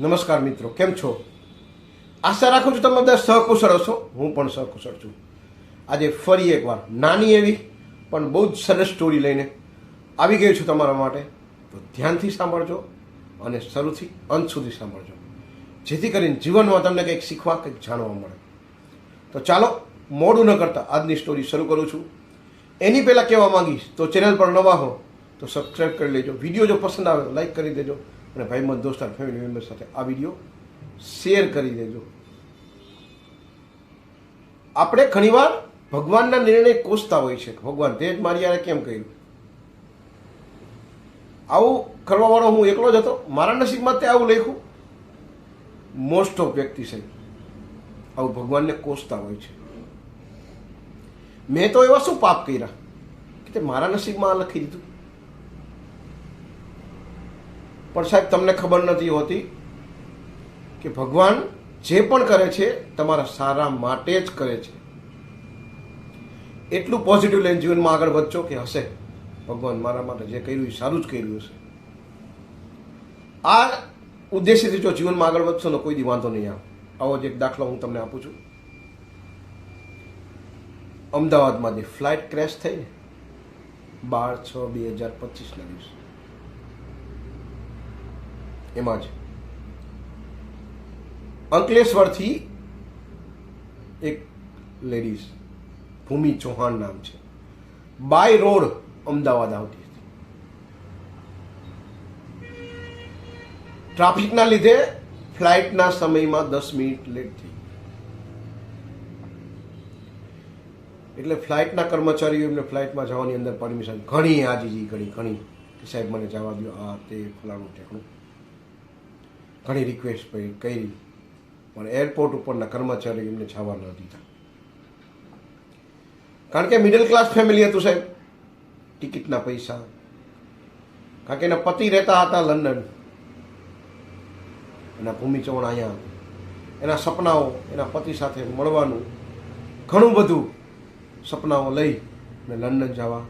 નમસ્કાર મિત્રો, કેમ છો? આશા રાખું છું તમે બધા સહકુશળ હશો. હું પણ સહકુશળ છું. આજે ફરી એકવાર નાની એવી, પણ બહુ જ સરસ સ્ટોરી લઈને આવી ગયો છું તમારા માટે. તો ધ્યાનથી સાંભળજો અને શરૂથી અંત સુધી સાંભળજો. જેથી કરીને જીવનમાં તમને કંઈક શીખવા, કંઈક જાણવા મળે. તો ચાલો, મોડું ન કરતા આજની સ્ટોરી શરૂ કરું છું. એની પહેલાં કહેવા માંગીશ, તો ચેનલ પર નવા હો, તો સબસ્ક્રાઈબ કરી લેજો. વીડિયો જો પસંદ આવે તો લાઈક કરી દેજો. અને ભાઈબંધ દોસ્તાર ફેમિલી મેમ્બર સાથે આ વીડિયો શેર કરી દેજો. આપણે ઘણીવાર ભગવાનના નિર્ણય કોસતા હોય છે. ભગવાન તે જ મારી યારે કેમ કર્યું? આવું કરવાવાળો હું એકલો જ હતો. મારા નસીબમાં તે આવું લખ્યું. મોસ્ટ ઓફ વ્યક્તિ છે. આવું ભગવાનને કોસતા હોય છે. મેં તો એવા શું પાપ કર્યા? કે તે મારા નસીબમાં આ લખી દીધું. પણ સાહેબ, તમને ખબર નથી હોતી કે ભગવાન જે પણ કરે છે, તમારા સારા માટે જ કરે છે. એટલું પોઝિટિવ લઈને જીવનમાં આગળ વધશો કે હશે. ભગવાન મારા માટે જે કર્યું એ સારું જ કર્યું હશે. આ ઉદ્દેશ્યથી જો જીવનમાં આગળ વધશો તો કોઈ દી વાંધો નહીં આવે. આવો જ એક દાખલો હું તમને આપું છું. અમદાવાદમાં જે ફ્લાઇટ ક્રેશ થઈ બાર છ બે હજાર પચીસના દિવસે. એમાં જ. અંકલેશ્વરથી એક લેડીઝ, ભૂમિ ચૌહાણ નામ છે. બાય રોડ અમદાવાદ આવતી હતી. ટ્રાફિકના લીધે ફ્લાઇટના સમયમાં દસ મિનિટ લેટ થઈ એટલે ફ્લાઇટના કર્મચારીઓ એમને ફ્લાઇટમાં જવાની અંદર પરમિશન ઘણી આજીજી ઘણી ઘણી સાહેબ મને જવા દો આ તે, ફલાણું ઠેકણું ઘણી રિક્વેસ્ટ કરી. પણ એરપોર્ટ ઉપરના કર્મચારીઓ એમને છાવા ન દીધા. કારણ કે મિડલ ક્લાસ ફેમિલી હતું સાહેબ. ટિકિટના પૈસા. કારણ કે એના પતિ રહેતા હતા લંડન. એના ભૂમિ ચૌહાણ અહીંયા એના સપનાઓ એના પતિ સાથે મળવાનું. ઘણું બધું સપનાઓ લઈ ને લંડન જવા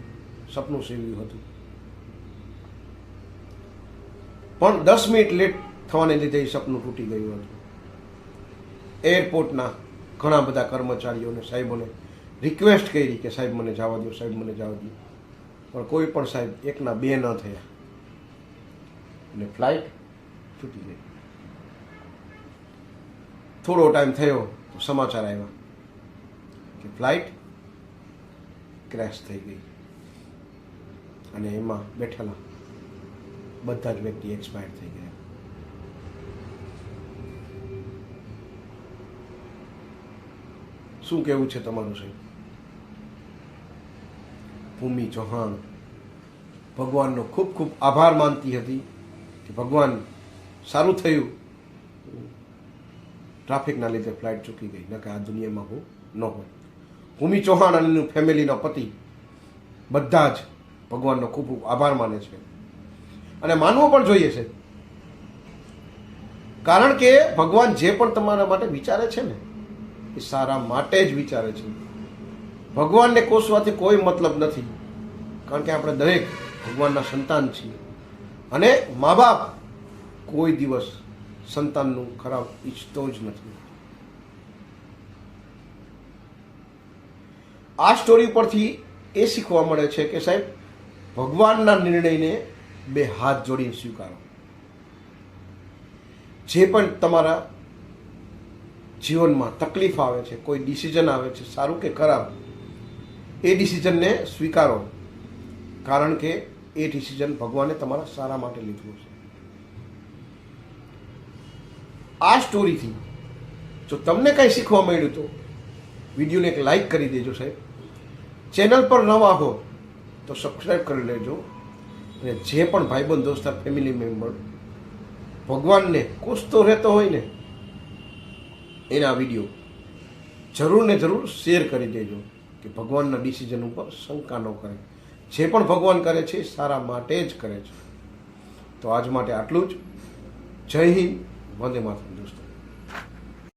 સપનું સેવ્યું હતું. પણ દસ મિનિટ લેટ થવાને લીધે એ સપનું તૂટી ગયું હતું. એરપોર્ટના ઘણા બધા કર્મચારીઓને, સાહેબોને રિક્વેસ્ટ કરી કે સાહેબ મને જવા દો, સાહેબ મને જવા દો. પણ કોઈ પણ સાહેબ એકના બે ન થયા. અને ફ્લાઇટ છૂટી ગઈ. થોડો ટાઈમ થયો, તો સમાચાર આવ્યા કે ફ્લાઇટ ક્રેશ થઈ ગઈ. અને એમાં બેઠેલા બધા જ વ્યક્તિ એક્સપાયર થઈ ગયા. શું કેવું છે તમારું સાહેબ? ભૂમિ ચૌહાણ ભગવાનનો ખૂબ ખૂબ આભાર માનતી હતી કે ભગવાન સારું થયું. ટ્રાફિકના લીધે ફ્લાઇટ ચૂકી ગઈ, ન કે આ દુનિયામાં હું ન હોય ભૂમિ ચૌહાણ અને એનું ફેમિલીનો પતિ બધા જ ભગવાનનો ખૂબ ખૂબ આભાર માને છે. અને માનવો પણ જોઈએ છે. કારણ કે ભગવાન જે પણ તમારા માટે વિચારે છે ને એ સારા માટે જ વિચારે છે. ભગવાનને કોસવાથી કોઈ મતલબ નથી. કારણ કે આપણે દરેક ભગવાનના સંતાન છીએ. અને મા બાપ કોઈ દિવસ સંતાનનું ખરાબ ઈચ્છતો જ નથી. આ સ્ટોરી પરથી એ શીખવા મળે છે કે સાહેબ, ભગવાનના નિર્ણયને બે હાથ જોડીને સ્વીકારો. જે પણ તમારા જીવનમાં તકલીફ આવે છે, કોઈ ડિસિઝન આવે છે, સારું કે ખરાબ, એ ડિસિઝનને સ્વીકારો. કારણ કે એ ડિસિઝન ભગવાને તમારા સારા માટે લીધું છે આ સ્ટોરીથી જો તમને કંઈ શીખવા મળ્યું તો વિડીયોને એક લાઈક કરી દેજો સાહેબ. ચેનલ પર નવા હો તો સબસ્ક્રાઈબ કરી લેજો. અને જે પણ ભાઈબંધ દોસ્તાર ફેમિલી મેમ્બર ભગવાનને કોસતો રહેતો હોય ને એના વીડિયો જરૂર ને જરૂર શેર કરી દેજો કે ભગવાનના ડિસિઝન ઉપર શંકા ન કરે. જે પણ ભગવાન કરે છે સારા માટે જ કરે છે. તો આજ માટે આટલું જ. જય હિન્દ. વંદે માતરમ દોસ્તો.